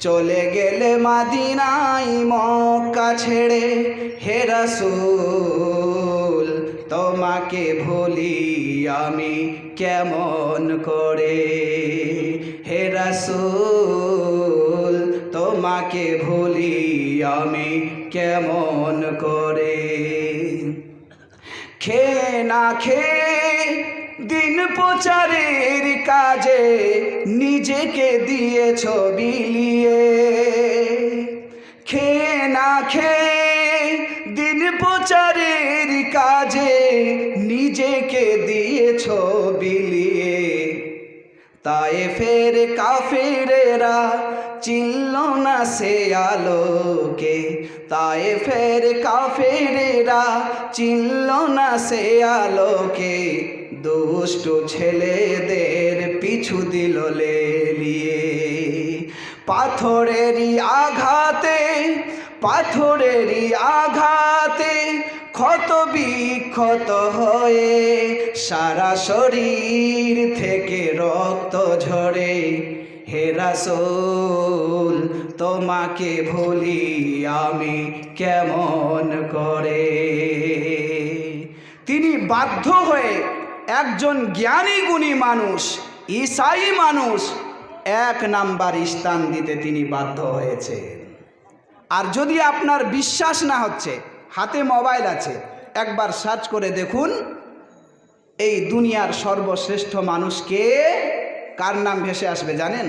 চলে গেলে মাদিনাই মক্কা ছেড়ে হে রাসূল, তোমাকে ভুলি আমি কেমন করে? হে রাসূল, তোমাকে ভুলি আমি কেমন করে? খে না খে দিন প্রচারের কাজে নিজেকে দিয়েছ বিলিয়ে খে না খে দিন প্রচারের কাজে নিজেকে দিয়েছ বিলিয়ে তায়ে ফের কাফেরেরা চিনল না সে আলোকে। তায়ে ফের কাফেরেরা চিনল না সে আলোকে। দুষ্টু ছেলেদের পিছু দিল লেলিয়ে। পাথরেরই আঘাতে পাথরেরই আঘাতে ক্ষত বিক্ষত হয়ে সারা শরীর থেকে রক্ত ঝরে। হে রাসূল, তোমাকে ভুলি আমি কেমন করে? তিনি বাধ্য হয়ে একজন জ্ঞানী গুণী মানুষ ঈসাই মানুষ, এক নাম্বার স্থান দিতে তিনি বাধ্য হয়েছে। আর যদি আপনার বিশ্বাস না হচ্ছে, হাতে মোবাইল আছে, একবার সার্চ করে দেখুন, এই দুনিয়ার সর্বশ্রেষ্ঠ মানুষকে কার নাম ভেসে আসবে জানেন?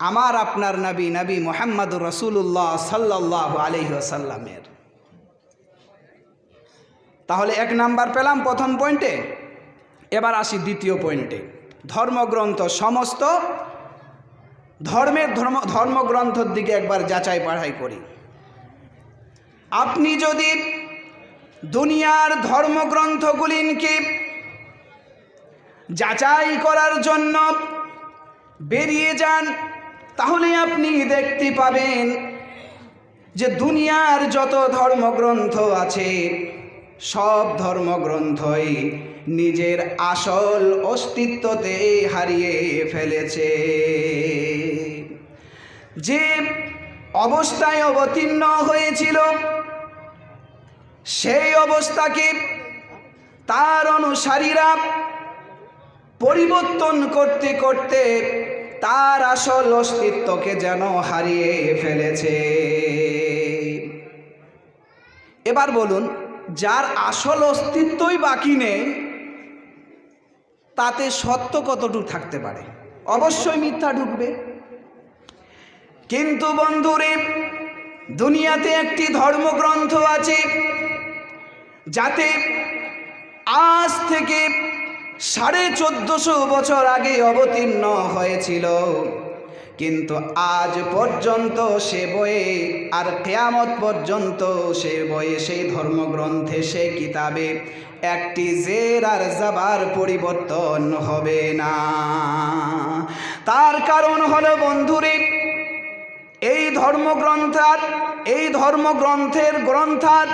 আমার আপনার নবী নবী মোহাম্মদুর রসুল্লাহ সাল্লাহ আলহিহাসাল্লামের তাহলে এক নাম্বার পেলাম প্রথম পয়েন্টে? এবার আসি দ্বিতীয় পয়েন্টে। ধর্মগ্রন্থ সমস্ত ধর্মের ধর্ম, ধর্মগ্রন্থর দিকে একবার যাচাই পাড়াই করি। আপনি যদি দুনিয়ার ধর্মগ্রন্থগুলিকে যাচাই করার জন্য বেরিয়ে যান, তাহলে আপনি দেখতে পাবেন যে দুনিয়ার যত ধর্মগ্রন্থ আছে, সব ধর্মগ্রন্থই নিজের আসল অস্তিত্বতে হারিয়ে ফেলেছে। যে অবস্থায় অবতীর্ণ হয়েছিল, সেই অবস্থাকে তার অনুসারীরা পরিবর্তন করতে করতে তার আসল অস্তিত্বকে যেন হারিয়ে ফেলেছে। এবার বলুন, যার আসল অস্তিত্বই বাকি নেই তাতে সত্য কতটুকু থাকতে পারে? অবশ্যই মিথ্যা ঢুকবে। কিন্তু বন্ধুরে, দুনিয়াতে একটি ধর্মগ্রন্থ আছে যাতে আজ থেকে সাড়ে চোদ্দশো বছর আগে অবতীর্ণ হয়েছিল। কিন্তু আজ পর্যন্ত সে বইয়ে আর কেয়ামত পর্যন্ত সে বয়ে সেই ধর্মগ্রন্থে, সে কিতাবে একটি জের আর জাবার পরিবর্তন হবে না। তার কারণ হলো বন্ধুরে, এই ধর্মগ্রন্থার, এই ধর্মগ্রন্থের গ্রন্থার,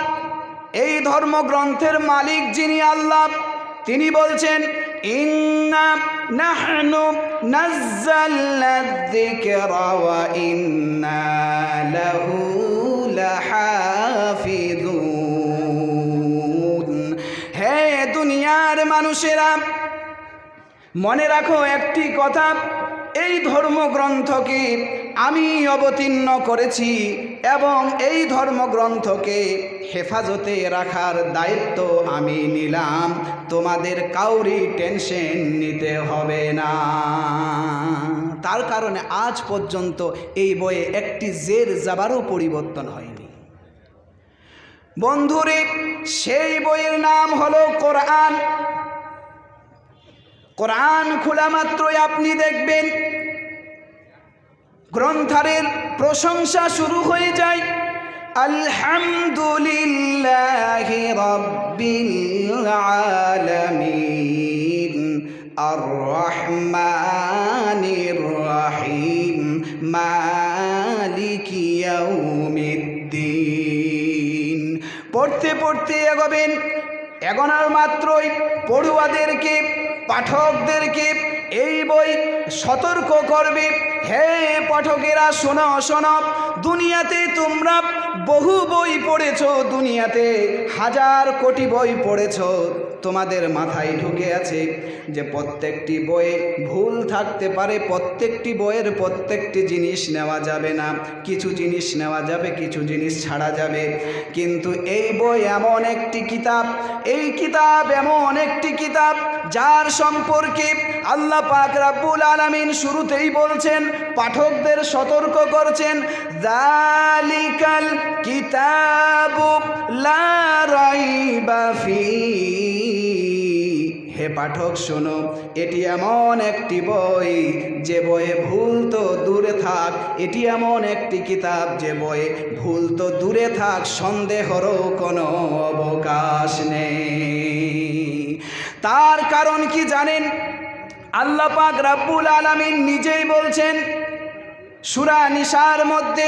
এই ধর্মগ্রন্থের মালিক যিনি আল্লাহ, তিনি বলছেন, ইন্না ইন্না লাহু মানুষেরা, মনে রাখো একটি কথা, এই ধর্মগ্রন্থকে আমি অবতীর্ণ করেছি এবং এই ধর্মগ্রন্থকে হেফাজতে রাখার দায়িত্ব আমি নিলাম। তোমাদের কাউরি টেনশন নিতে হবে না। তার কারণে আজ পর্যন্ত এই বইয়ে একটি জের যাবারও পরিবর্তন হয়নি। বন্ধুরে, সেই বইয়ের নাম হলো কোরআন। কোরআন খোলা মাত্রই আপনি দেখবেন। গ্রন্থারের প্রশংসা শুরু হয়ে যায়। আলহামদুলিল্লাহ রব্বিল আর রহিম। পড়তে পড়তে এগোবেন। এগোনার মাত্রই পড়ুয়াদেরকে পাঠকদেরকে এই বই সতর্ক করবে। হে পাঠকেরা, শোনো শোনো, দুনিয়াতে তোমরা বহু বই পড়েছ, দুনিয়াতে হাজার কোটি বই পড়েছ। তোমাদের মাথায় ঢুকে আছে যে প্রত্যেকটি বইয়ে ভুল থাকতে পারে, প্রত্যেকটি বইয়ের প্রত্যেকটি জিনিস নেওয়া যাবে না। কিছু জিনিস নেওয়া যাবে, কিছু জিনিস ছাড়া যাবে। কিন্তু এই বই এমন একটি কিতাব, এই কিতাব এমন একটি কিতাব যার সম্পর্কে আল্লাহ পাক রাব্বুল আলামিন শুরুতেই বলছেন, পাঠকদের সতর্ক করছেন জালিকাল কিতাবু লা রাইবা ফি হে পাঠক, শোনো, এটি এমন একটি বই, যে বইয়ে ভুল তো দূরে থাক। এটি এমন একটি কিতাব, যে বইয়ে ভুল তো দূরে থাক। সন্দেহরও কোনো অবকাশ নেই। তার কারণ কি জানেন? আল্লাহ পাক রাব্বুল আলামিন নিজেই বলছেন, সূরা নিসার মধ্যে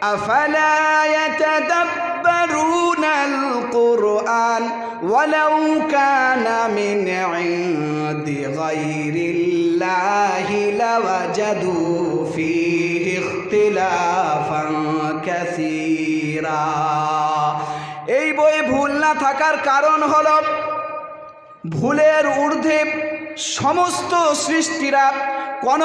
আফালা ইয়াতাদাব্বারুনা আল-কুরআন ওয়ালাউ কানা মিন ইনদি গায়রিল্লাহি লাওয়াজাদু ফীহি ইখতিলাফান কাসীরা এই বইয়ে ভুল না থাকার কারণ হলো ভুলের ঊর্ধ্বে সমস্ত সৃষ্টিরা কোন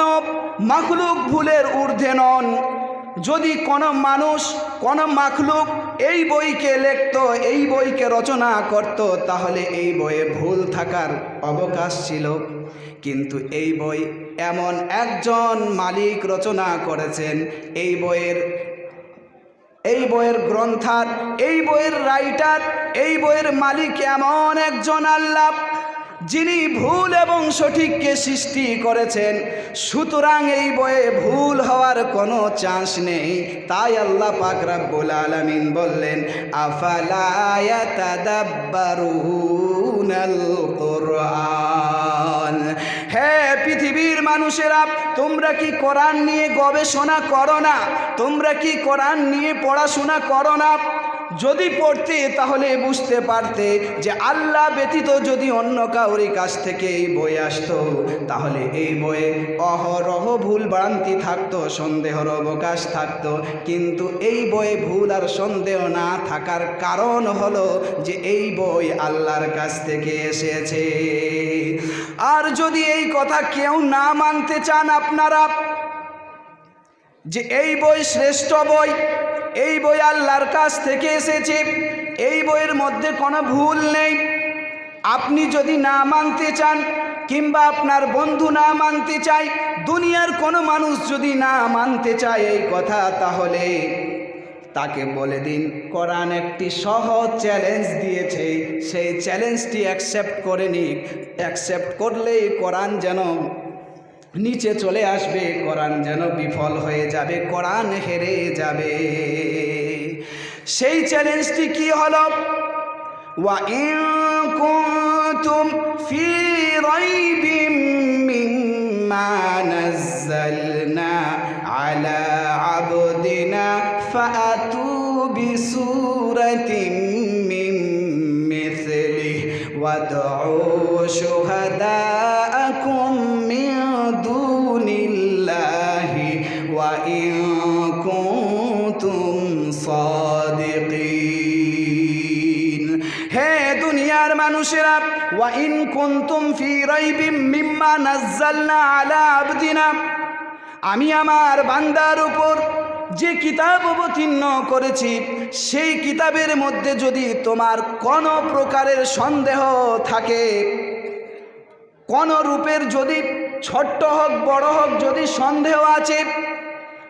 মাখলুক ভুলের ঊর্ধ্বে নন। যদি কোনো মানুষ, কোনো মাখলুক এই বইকে লিখত, এই বইকে রচনা করত, তাহলে এই বইয়ে ভুল থাকার অবকাশ ছিল। কিন্তু এই বই এমন একজন মালিক রচনা করেছেন, এই বইয়ের এই বইয়ের গ্রন্থার, এই বইয়ের রাইটার, এই বইয়ের মালিক এমন একজন আল্লাহ। যিনি ভুল এবং সঠিককে সৃষ্টি করেছেন, সুতরাং এই বয়ে ভুল হওয়ার কোনো চান্স নেই। তাই আল্লাহ পাক রাব্বুল আলামিন বললেন, আফালা ইয়াতাদাব্বারুনাল কুরআন? হ্যাঁ পৃথিবীর মানুষেরা, তোমরা কি কোরআন নিয়ে গবেষণা করো না? তোমরা কি কোরআন নিয়ে পড়াশোনা করো না? যদি পড়তে, তাহলে বুঝতে পারতে যে আল্লাহ ব্যতীত যদি অন্য কাউরি কাছ থেকে এই বই আসতো, তাহলে এই বইয়ে অহরহ ভুল ভ্রান্তি থাকতো, সন্দেহর অবকাশ থাকতো। কিন্তু এই বইয়ে ভুল আর সন্দেহ না থাকার কারণ হলো যে এই বই আল্লাহর কাছ থেকে এসেছে। আর যদি এই কথা কেউ না মানতে চান আপনারা, যে এই বই শ্রেষ্ঠ বই এই বই আল্লাহর কাছ থেকে এসেছে। এই বইয়ের মধ্যে কোনো ভুল নেই। আপনি যদি না মানতে চান কিংবা আপনার বন্ধু না মানতে চায়, দুনিয়ার কোনো মানুষ যদি না মানতে চায় এই কথা, তাহলে তাকে বলে দিন, কোরআন একটি সহজ চ্যালেঞ্জ দিয়েছে। সেই চ্যালেঞ্জটি অ্যাকসেপ্ট করে নিক। অ্যাকসেপ্ট করলেই কোরআন যেন নিচে চলে আসবে, কোরআন যেন বিফল হয়ে যাবে, কোরআন হেরে যাবে। সেই চ্যালেঞ্জটি কি হল? ওয়া কুনতুম ফি আলা ফাতু সাদিকিন। হে দুনিয়ার মানুষেরা কুনতুম ফি রাইবিম মিম্মা নাজ্জালনা আলা আবদিনা। আমি আমার বান্দার উপর যে কিতাব অবতীর্ণ করেছি, সেই কিতাবের মধ্যে যদি তোমার কোন প্রকারের সন্দেহ থাকে, কোন রূপের যদি ছোট্ট হোক, বড় হোক যদি সন্দেহ আছে,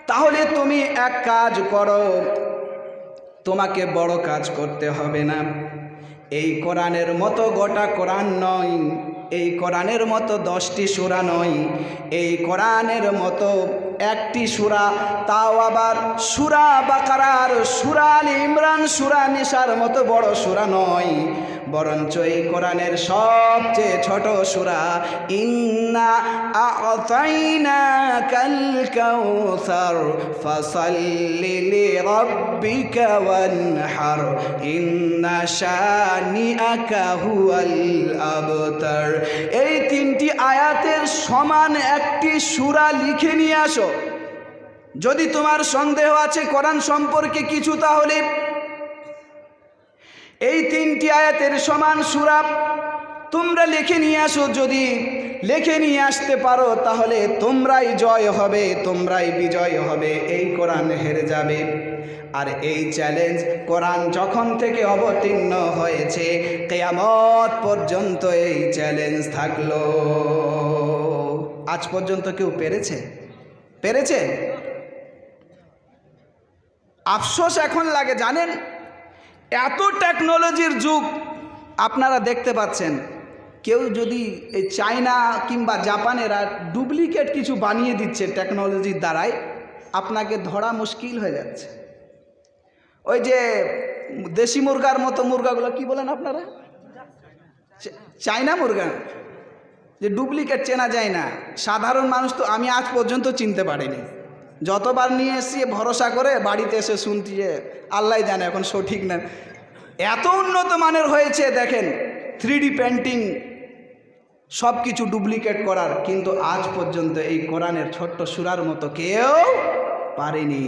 তাহলে তুমি এক কাজ করো তোমাকে বড় কাজ করতে হবে না। এই কোরআনের মতো গোটা কোরআন নয়, এই কোরআনের মতো দশটি সুরা নয়, এই কোরআনের মতো একটি সুরা তাও আবার সুরা বাকারার, সুরা আল ইমরান, সুরা নিশার মতো বড় সুরা নয়। বরঞ্চ এই কোরআনের সবচেয়ে ছোট সুরা, ইন্না ওয়ানহার, ইন্না আবতার। এই তিনটি আয়াতের সমান একটি সুরা লিখে নিয়ে আসো। যদি তোমার সন্দেহ আছে কোরআন সম্পর্কে কিছু, তাহলে এই তিনটি আয়াতের সমান সুরা তোমরা লিখে নিয়ে আসো, যদি লিখে নিয়ে আসতে পারো, তাহলে তোমরাই জয় হবে, তোমরাই বিজয় হবে, এই কোরআন হেরে যাবে। আর এই চ্যালেঞ্জ কোরআন যখন থেকে অবতীর্ণ হয়েছে, কেয়ামত পর্যন্ত এই চ্যালেঞ্জ থাকল। আজ পর্যন্ত কেউ পেরেছে? পেরেছে? আফসোস এখন লাগে, জানেন? এত টেকনোলজির যুগ, আপনারা দেখতে পাচ্ছেন। কেউ যদি এই চায়না কিংবা জাপানেরা ডুপ্লিকেট কিছু বানিয়ে দিচ্ছে টেকনোলজির দ্বারাই, আপনাকে ধরা মুশকিল হয়ে যাচ্ছে। ওই যে দেশি মুরগার মতো মুরগাগুলো কি বলেন আপনারা? চায়না মুরগা? যে ডুপ্লিকেট চেনা যায় না। সাধারণ মানুষ তো আমি আজ পর্যন্ত চিনতে পারিনি। যতবার নিয়ে এসছি ভরসা করে বাড়িতে এসে শুনছি যে আল্লাহ জানে এখন সঠিক না। এত উন্নত মানের হয়েছে, দেখেন থ্রি পেন্টিং সব কিছু ডুপ্লিকেট করার, কিন্তু আজ পর্যন্ত এই কোরআনের ছোট্ট সুরার মতো কেউ পারেনি।